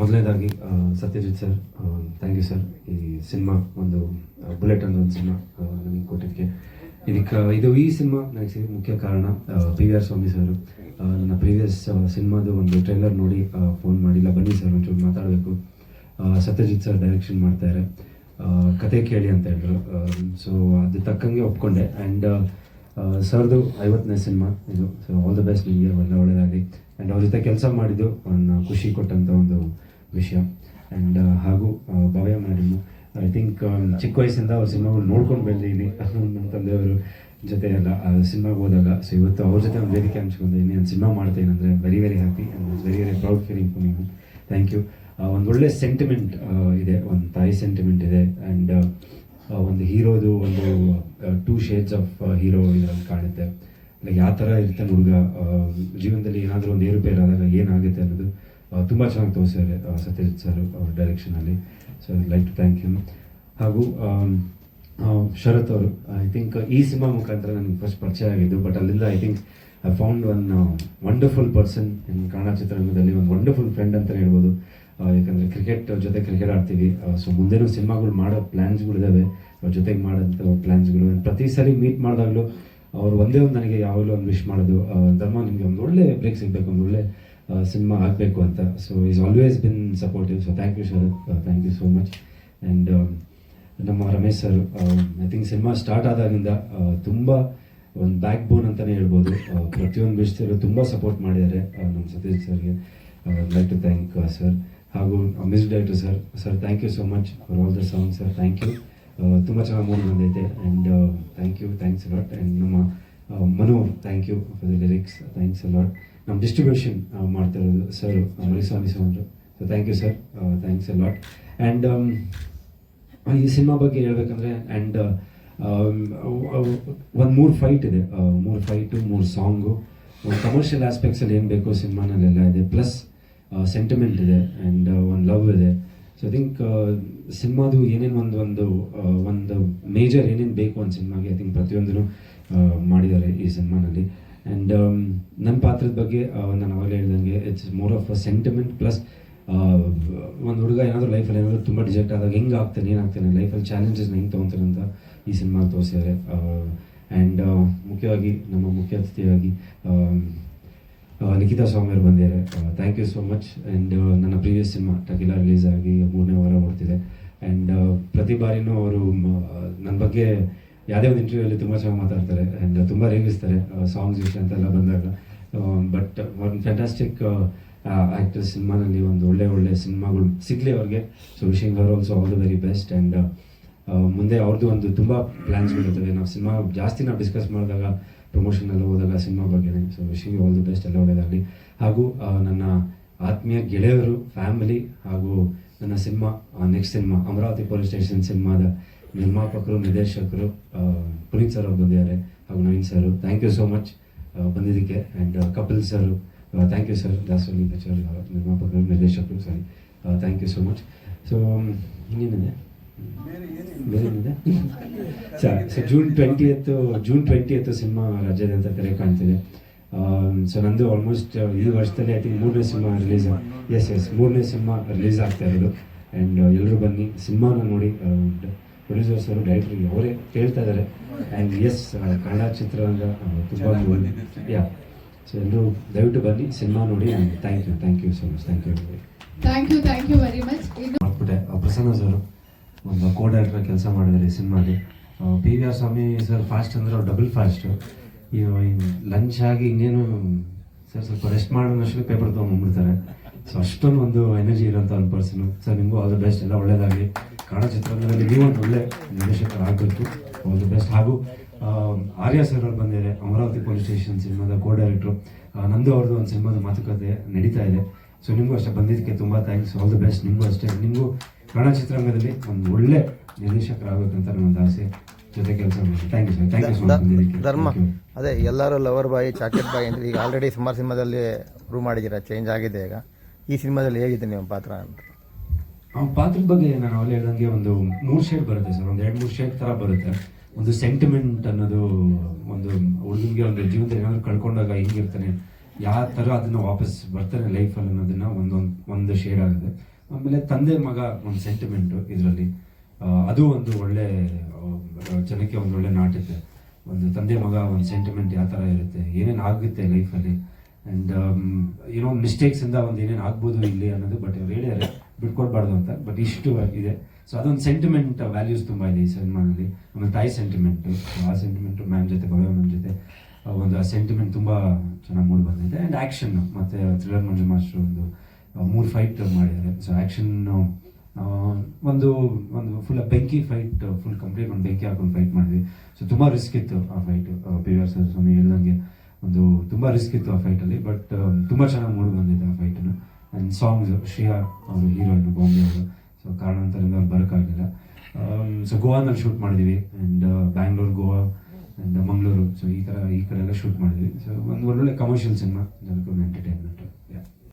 ಮೊದಲನೇದಾಗಿ Satyajit sir thank you sir ಈ cinema ಒಂದು ಬುಲೆಟ್ ಅನ್ನೋ ಒಂದು ಸಿನಿಮಾ ನನಗೆ ಕೊಟ್ಟಿದ್ದಕ್ಕೆ. ಇದಕ್ಕೆ, ಇದು ಈ ಸಿನಿಮಾ ನನಗೆ ಸಿಗ ಮುಖ್ಯ ಕಾರಣ P V R Swamy sir. ನನ್ನ ಪ್ರೀವಿಯಸ್ ಸಿನಿಮಾದು ಒಂದು ಟ್ರೈಲರ್ ನೋಡಿ ಫೋನ್ ಮಾಡಿಲ್ಲ. ಬನ್ನಿ ಸರ್, ಒಂಚೂರು ಮಾತಾಡಬೇಕು. ಸತ್ಯಜಿತ್ ಸರ್ ಡೈರೆಕ್ಷನ್ ಮಾಡ್ತಾರೆ ಕತೆ ಕೇಳಿ ಅಂತ ಹೇಳಿದ್ರು ಸೊ ಅದು ತಕ್ಕಂಗೆ ಒಪ್ಕೊಂಡೆ. ಆ್ಯಂಡ್ ಸರ್ದು ಐವತ್ತನೇ ಸಿನಿಮಾ ಇದು. ಸೊ ಆಲ್ ದ ಬೆಸ್ಟ್ ನಿಮಗೆ. ಒಳ್ಳೆ ಒಳ್ಳೆಯದಾಗಲಿ ಆ್ಯಂಡ್ ಅವ್ರ ಜೊತೆ ಕೆಲಸ ಮಾಡಿದ್ದು ಒಂದು ಖುಷಿ ಕೊಟ್ಟಂಥ ಒಂದು ವಿಷಯ. ಆ್ಯಂಡ್ ಹಾಗೂ ಆ, ಭವ್ಯ ಮೇಡಮ್ ಐ ಥಿಂಕ್ ಚಿಕ್ಕ ವಯಸ್ಸಿಂದ ಅವ್ರ ಸಿನಿಮಾಗಳು ನೋಡ್ಕೊಂಡು ಬಂದಿದ್ದೀನಿ ನಮ್ಮ ತಂದೆಯವರು ಜೊತೆ ಎಲ್ಲ ಸಿನಿಮಾಗೆ ಹೋದಾಗ. ಸೊ ಇವತ್ತು ಅವ್ರ ಜೊತೆ ಒಂದು ವೇದಿಕೆ ಹಂಚ್ಕೊಂಡಿದ್ದೀನಿ ನಾನು ಸಿನಿಮಾ ಮಾಡ್ತೇನೆ ಅಂದರೆ very very happy and very very proud feeling for me thank you ಒಂದು ಒಳ್ಳೆ ಸೆಂಟಿಮೆಂಟ್ ಇದೆ. ಒಂದು ತಾಯಿ ಸೆಂಟಿಮೆಂಟ್ ಇದೆ. ಆ್ಯಂಡ್ ಒಂದು ಹೀರೋದು ಒಂದು ಟೂ ಶೇಡ್ಸ್ ಆಫ್ ಹೀರೋ ಇದರಲ್ಲಿ ಕಾಣುತ್ತೆ. ಯಾವ ಥರ ಇರ್ತಾನೆ ಹುಡುಗ ಜೀವನದಲ್ಲಿ ಏನಾದರೂ ಒಂದು ಏರುಪೇರು ಆದಾಗ ಏನಾಗುತ್ತೆ ಅನ್ನೋದು ತುಂಬ ಚೆನ್ನಾಗಿ ತೋರಿಸಿದ್ದಾರೆ ಸತ್ಯಜಿತ್ ಸರ್ ಅವ್ರ ಡೈರೆಕ್ಷನಲ್ಲಿ so like to thank you ಹಾಗೂ ಶರತ್ ಅವರು ಐ ಥಿಂಕ್ ಈ ಸಿನಿಮಾ ಮುಖಾಂತರ ನನಗೆ ಫಸ್ಟ್ ಪರಿಚಯ ಆಗಿದ್ದು ಬಟ್ ಅಲ್ಲಿಂದ I think I found one wonderful person in Kannada ಚಿತ್ರರಂಗದಲ್ಲಿ ಒಂದು ವಂಡರ್ಫುಲ್ ಫ್ರೆಂಡ್ ಅಂತಲೇ ಹೇಳ್ಬೋದು. ಯಾಕಂದರೆ ಕ್ರಿಕೆಟ್ ಜೊತೆ ಕ್ರಿಕೆಟ್ ಆಡ್ತೀವಿ. ಸೊ ಮುಂದೆನೂ ಸಿನಿಮಾಗಳು ಮಾಡೋ ಪ್ಲ್ಯಾನ್ಸ್ಗಳಿದ್ದಾವೆ ಜೊತೆಗೆ ಮಾಡೋಂಥ ಪ್ಲ್ಯಾನ್ಸ್ಗಳು ಪ್ರತಿ ಸಾರಿ ಮೀಟ್ ಮಾಡಿದಾಗಲೂ ಅವ್ರು ಒಂದೇ ಒಂದು ನನಗೆ ಯಾವಾಗಲೂ ಒಂದು ವಿಶ್ ಮಾಡೋದು ಧರ್ಮ ನಿಮಗೆ ಒಂದು ಒಳ್ಳೆ ಬ್ರೇಕ್ ಸಿಗಬೇಕು, ಒಂದು ಒಳ್ಳೆ ಸಿನಿಮಾ ಆಗಬೇಕು ಅಂತ. So is always been supportive so thank you sir thank you so much and ನಮ್ಮ Ramesh sir I think cinema start ಆದಾಗಿಂದ ತುಂಬ ಒಂದು ಬ್ಯಾಕ್ ಬೋನ್ ಅಂತಲೇ ಹೇಳ್ಬೋದು ಪ್ರತಿಯೊಂದು ವಿಷಯದಲ್ಲೂ ತುಂಬ ಸಪೋರ್ಟ್ ಮಾಡಿದ್ದಾರೆ ನಮ್ಮ ಸತೀಶ್ ಸರ್ಗೆ ಲೈಕ್ ಟು ಥ್ಯಾಂಕ್ ಸರ್ ಹಾಗೂ miss director sir sir thank you so much for all the song sir thank you ತುಂಬ ಚೆನ್ನಾಗಿ ಮೂವಿ ಬಂದೈತೆ. And you thanks a lot and ನಮ್ಮ Mano thank you for the lyrics thanks a lot ನಮ್ಮ distribution ಮಾಡ್ತಾ ಇರೋದು sir Mariswamy sir so thank you sir thanks a lot and ಈ cinema ಬಗ್ಗೆ ಹೇಳ್ಬೇಕಂದ್ರೆ ಆ್ಯಂಡ್ ಒಂದು ಮೂರು ಫೈಟ್ ಇದೆ. ಮೂರು ಫೈಟು ಮೂರು ಸಾಂಗು ಕಮರ್ಷಿಯಲ್ ಆಸ್ಪೆಕ್ಟ್ಸಲ್ಲಿ ಏನು ಬೇಕು ಸಿನಿಮಾನಲ್ಲೆಲ್ಲ ಇದೆ. ಪ್ಲಸ್ ಸೆಂಟಿಮೆಂಟ್ ಇದೆ. ಆ್ಯಂಡ್ ಒಂದು ಲವ್ ಇದೆ. ಸೊ ಐ ಥಿಂಕ್ ಸಿನಿಮಾದು ಏನೇನು ಒಂದು ಒಂದು ಒಂದು ಮೇಜರ್ ಏನೇನು ಬೇಕು ಒಂದು ಸಿನಿಮಾಗೆ ಐ ಥಿಂಕ್ ಪ್ರತಿಯೊಂದನ್ನು ಮಾಡಿದ್ದಾರೆ ಈ ಸಿನಿಮಾನಲ್ಲಿ. ಆ್ಯಂಡ್ ನನ್ನ ಪಾತ್ರದ ಬಗ್ಗೆ ನಾನು ಅವಾಗಲೇ ಹೇಳ್ದಂಗೆ it's more of a sentiment plus ಒಂದು ಹುಡುಗ ಏನಾದರೂ ಲೈಫಲ್ಲಿ ಏನಾದರೂ ತುಂಬ ಡಿಜೆಕ್ಟ್ ಆದಾಗ ಹೆಂಗೆ ಆಗ್ತಾನೆ ಏನಾಗ್ತಾನೆ ಲೈಫಲ್ಲಿ ಚಾಲೆಂಜಸ್ನ ಹೆಂಗೆ ತೊಗೊತಾನೆ ಅಂತ ಈ ಸಿನಿಮಾ ತೋರಿಸಿದ್ದಾರೆ. ಆ್ಯಂಡ್ ಮುಖ್ಯವಾಗಿ ನಮ್ಮ ಮುಖ್ಯ ಅತಿಥಿಯಾಗಿ ನಿಖಿತಾ ಸ್ವಾಮಿ ಅವರು ಬಂದಿದ್ದಾರೆ thank you so much and ನನ್ನ ಪ್ರೀವಿಯಸ್ ಸಿನಿಮಾ ಟಕಿಲಾ ರಿಲೀಸ್ ಆಗಿ ಮೂರನೇ ವಾರ ಓಡ್ತಿದೆ. ಆ್ಯಂಡ್ ಪ್ರತಿ ಬಾರಿನೂ ಅವರು ನನ್ನ ಬಗ್ಗೆ ಯಾವುದೇ ಒಂದು ಇಂಟರ್ವ್ಯೂಯಲ್ಲಿ ತುಂಬ ಚೆನ್ನಾಗಿ ಮಾತಾಡ್ತಾರೆ. ಆ್ಯಂಡ್ ತುಂಬ ರೇಗಿಸ್ತಾರೆ ಸಾಂಗ್ಸ್ ವಿಷಯ ಅಂತೆಲ್ಲ ಬಂದಾಗ. ಬಟ್ ಒಂದು ಫ್ಯಾಂಟಾಸ್ಟಿಕ್ ಆ್ಯಕ್ಟರ್ ಸಿನಿಮಾನಲ್ಲಿ ಒಂದು ಒಳ್ಳೆ ಒಳ್ಳೆ ಸಿನಿಮಾಗಳು ಸಿಗಲಿ ಅವ್ರಿಗೆ. So wishing hour also all the very best and ಮುಂದೆ ಅವ್ರದ್ದು ಒಂದು ತುಂಬ ಪ್ಲ್ಯಾನ್ಸ್ಗಳಿರ್ತವೆ ನಾವು ಸಿನಿಮಾ ಜಾಸ್ತಿ ನಾವು ಡಿಸ್ಕಸ್ ಮಾಡಿದಾಗ ಪ್ರಮೋಷನ್ ಎಲ್ಲ ಹೋದಾಗ ಸಿನಿಮಾ ಬಗ್ಗೆ so wishing all the best ಎಲ್ಲ ಒಳ್ಳೆಯದಾಗಲಿ ಹಾಗೂ ನನ್ನ ಆತ್ಮೀಯ ಗೆಳೆಯರು ಫ್ಯಾಮಿಲಿ ಹಾಗೂ ನನ್ನ cinema next cinema, Amaravati police station ಸಿನಿಮಾದ ನಿರ್ಮಾಪಕರು, ನಿರ್ದೇಶಕರು ಪುನೀತ್ ಸರ್ ಅವ್ರು ಬಂದಿದ್ದಾರೆ ಹಾಗೂ Naveen sir thank you so much ಬಂದಿದ್ದಕ್ಕೆ. And Kapil sir thank you sir ದಾಸೋಲಿ ನಿರ್ಮಾಪಕರು, ನಿರ್ದೇಶಕರು sorry thank you so much so ಇನ್ನೇನಿದೆ? So June twentieth June twenty twentieth cinema ಅಂತ ತೆರೆ ಕಾಣ್ತಿದೆ. ಸೊ ನಂದು ಆಲ್ಮೋಸ್ಟ್ ಈ ವರ್ಷದಲ್ಲಿ ಐ ತಿಂಕ್ ಮೂರನೇ ಸಿನಿಮಾ ರಿಲೀಸ್ ಎಸ್ ಎಸ್ ಮೂರನೇ ಸಿನಿಮಾ ರಿಲೀಸ್ ಆಗ್ತಾ ಇರೋದು. ಆ್ಯಂಡ್ ಎಲ್ಲರೂ ಬನ್ನಿ ಸಿನಿಮಾನ ನೋಡಿ ಪ್ರೊಡ್ಯೂಸರ್ಸ್ ಅವರು ಡೈರೆಕ್ಟ್ರಿಗೆ ಅವರೇ ಕೇಳ್ತಾ ಇದ್ದಾರೆ ಆ್ಯಂಡ್ ಎಸ್ ಕನ್ನಡ ಚಿತ್ರರಂಗ ತುಂಬ ಯಾ ಸೊ ಎಲ್ಲರೂ ದಯವಿಟ್ಟು ಬನ್ನಿ ಸಿನಿಮಾ ನೋಡಿ and thank you thank you so much thank you thank you thank you very much ಇನ್ನು ಮಾಡ್ಬಿಟ್ಟೆ ಆ, ಪ್ರಸನ್ನ ಸರ್. ಒಂದು ಕೋ ಡೈರೆಕ್ಟರ್ ಕೆಲಸ ಮಾಡಿದ್ದಾರೆ ಈ ಸಿನಿಮಾಲಿ. P V R Swamy sir fast ಅಂದ್ರೆ ಡಬಲ್ ಫಾಸ್ಟ್ ಲಂಚ್ ಆಗಿ ಇನ್ನೇನು ಸರ್ ಸ್ವಲ್ಪ ರೆಸ್ಟ್ ಮಾಡೋಣಷ್ಟು ಪೇಪರ್ ತೊಗೊಂಡ್ಬಿಡ್ತಾರೆ ಸೊ ಅಷ್ಟೊಂದು ಒಂದು ಎನರ್ಜಿ ಇರೋಂಥ ಒಂದು ಪರ್ಸನು ಸರ್ ನಿಮಗೂ ಆಲ್ ದ ಬೆಸ್ಟ್ ಎಲ್ಲ ಒಳ್ಳೇದಾಗಲಿ. ಕನ್ನಡ ಚಿತ್ರರಂಗದಲ್ಲಿ ನೀವು ಒಂದು ಒಳ್ಳೆ ನಿರ್ದೇಶಕರಾಗಬೇಕು ಆಲ್ ದ ಬೆಸ್ಟ್ ಹಾಗೂ ಆರ್ಯ ಸರ್ ಅವ್ರು ಬಂದಿದ್ದಾರೆ. ಅಮರಾವತಿ ಪೊಲೀಸ್ ಸ್ಟೇಷನ್ ಸಿನಿಮಾದ ಕೋ ಡೈರೆಕ್ಟ್ರು ನಂದು ಅವ್ರದ್ದು ಒಂದು ಸಿನಿಮಾದ ಮಾತುಕತೆ ನಡೀತಾ ಇದೆ. ಸೊ ನಿಮಗೂ ಅಷ್ಟೇ ಬಂದಿದ್ದಕ್ಕೆ ತುಂಬ ಥ್ಯಾಂಕ್ಸ್ ಆಲ್ ದ ಬೆಸ್ಟ್ ನಿಮಗೂ ಅಷ್ಟೇ. ನಿಮಗೂ ಕನ್ನಡ ಚಿತ್ರರಂಗದಲ್ಲಿ ಒಂದು ಒಳ್ಳೆ ನಿರ್ದೇಶಕರಾಗಬೇಕಂತ ನನ್ನೊಂದು ಆಸೆ. ಜೊತೆ ಕೆಲಸ ಮಾಡಿ thank you sir thank you so much ಧರ್ಮ. ಅದೇ ಎಲ್ಲರೂ ಲವರ್ ಬಾಯ್ ಚಾಕೆಟ್ ಬಾಯ್ ಅಂತ ಈಗ ಆಲ್ರೆಡಿ ಸುಮಾರು ಸಿನಿಮಾದಲ್ಲಿ ಪ್ರೂವ್ ಮಾಡಿದ್ದೀರಾ? ಚೇಂಜ್ ಆಗಿದೆ ಈಗ. ಈ ಸಿನಿಮಾದಲ್ಲಿ ಹೇಗಿದೆ ನಿಮ್ಮ ಪಾತ್ರ ಅಂತ? ಆ ಪಾತ್ರದ ಬಗ್ಗೆ ನಾನು ಅವಲೇ ಹೇಳ್ದಂಗೆ ಒಂದು ಮೂರು ಶೇಡ್ ಬರುತ್ತೆ ಸರ್ ಒಂದು ಎರಡು ಮೂರು ಶೇಡ್ ಥರ ಬರುತ್ತೆ. ಒಂದು ಸೆಂಟಿಮೆಂಟ್ ಅನ್ನೋದು ಒಂದು ಹುಡುಗನಿಗೆ ಒಂದು ಜೀವನದಲ್ಲಿ ಏನಾದ್ರು ಕಳ್ಕೊಂಡಾಗ ಹಿಂಗಿರ್ತಾನೆ ಯಾವ ಥರ ಅದನ್ನ ವಾಪಸ್ ಬರ್ತಾರೆ ಲೈಫಲ್ಲಿ ಅನ್ನೋದನ್ನ ಒಂದೊಂದು ಒಂದು ಶೇಡ್ ಆಗಿದೆ ಆಮೇಲೆ ತಂದೆ ಮಗ ಒಂದು ಸೆಂಟಿಮೆಂಟು ಇದರಲ್ಲಿ. ಅದು ಒಂದು ಒಳ್ಳೆ ಜನಕ್ಕೆ ಒಂದು ಒಳ್ಳೆ ನಾಟಕ ಒಂದು ತಂದೆ ಮಗ ಒಂದು ಸೆಂಟಿಮೆಂಟ್ ಯಾವ ಥರ ಇರುತ್ತೆ, ಏನೇನು ಆಗುತ್ತೆ ಲೈಫಲ್ಲಿ ಆ್ಯಂಡ್ ಏನೋ ಮಿಸ್ಟೇಕ್ಸಿಂದ ಒಂದು ಏನೇನು ಆಗ್ಬೋದು ಇಲ್ಲಿ ಅನ್ನೋದು ಬಟ್ ಅವ್ರು ಹೇಳಿದ್ದಾರೆ ಬಿಟ್ಕೊಡ್ಬಾರ್ದು ಅಂತ. ಬಟ್ ಇಷ್ಟು ಇದೆ ಸೊ ಅದೊಂದು ಸೆಂಟಿಮೆಂಟ್ ವ್ಯಾಲ್ಯೂಸ್ ತುಂಬ ಇದೆ ಈ ಸಿನಿಮಾದಲ್ಲಿ ಆಮೇಲೆ ತಾಯಿ ಸೆಂಟಿಮೆಂಟು ಆ ಸೆಂಟಿಮೆಂಟು ಮ್ಯಾಮ್ ಜೊತೆ ಭವ್ಯ ಮ್ಯಾಮ್ ಜೊತೆ ಒಂದು ಆ ಸೆಂಟಿಮೆಂಟ್ ತುಂಬ ಚೆನ್ನಾಗಿ ಮೂಡಿ ಬಂದಿದೆ. ಆ್ಯಂಡ್ ಆ್ಯಕ್ಷನ್ನು ಮತ್ತು ಥ್ರಿಲ್ಲರ್ ಮಂಜು ಮಾಸ್ಟರ್ ಒಂದು ಮೂರು ಫೈಟ್ ಮಾಡಿದ್ದಾರೆ. ಸೊ ಆ್ಯಕ್ಷನ್ ಒಂದು ಒಂದು ಫುಲ್ ಬೆಂಕಿ ಫೈಟ್ ಫುಲ್ ಕಂಪ್ಲೀಟ್ ಒಂದು ಬೆಂಕಿ ಹಾಕೊಂಡು ಫೈಟ್ ಮಾಡಿದ್ವಿ. ಸೊ ತುಂಬ ರಿಸ್ಕ್ ಇತ್ತು ಆ fight P V R sir Swamy ಹೇಳ್ದಂಗೆ. ಒಂದು ತುಂಬ ರಿಸ್ಕ್ ಇತ್ತು ಆ ಫೈಟಲ್ಲಿ ಬಟ್ ತುಂಬ ಚೆನ್ನಾಗಿ ಮೂಡಿ ಬಂದಿದೆ ಆ ಫೈಟನ್ನು ಆ್ಯಂಡ್ ಸಾಂಗ್ಸ್ ಶ್ರೇಯಾ ಅವರು ಹೀರೋಯಿನ್ ಬಾಂಬೆ ಅವರು. ಸೊ ಕಾರಣಾಂತರದಿಂದ ಅವ್ರು ಬರೋಕ್ಕಾಗಲಿಲ್ಲ. ಸೊ ಗೋವಾನಲ್ಲಿ ಶೂಟ್ ಮಾಡಿದ್ವಿ. And Bangalore Goa and Mangaluru so ಈ ಥರ ಈ ಕಡೆ ಎಲ್ಲ ಶೂಟ್ ಮಾಡಿದ್ವಿ. ಸೊ ಒಂದು ಒಳ್ಳೊಳ್ಳೆ ಕಮರ್ಷಿಯಲ್ ಸಿನಿಮಾ ಜನಕ್ಕೆ ಒಂದು ಎಂಟರ್ಟೈನ್ಮೆಂಟ್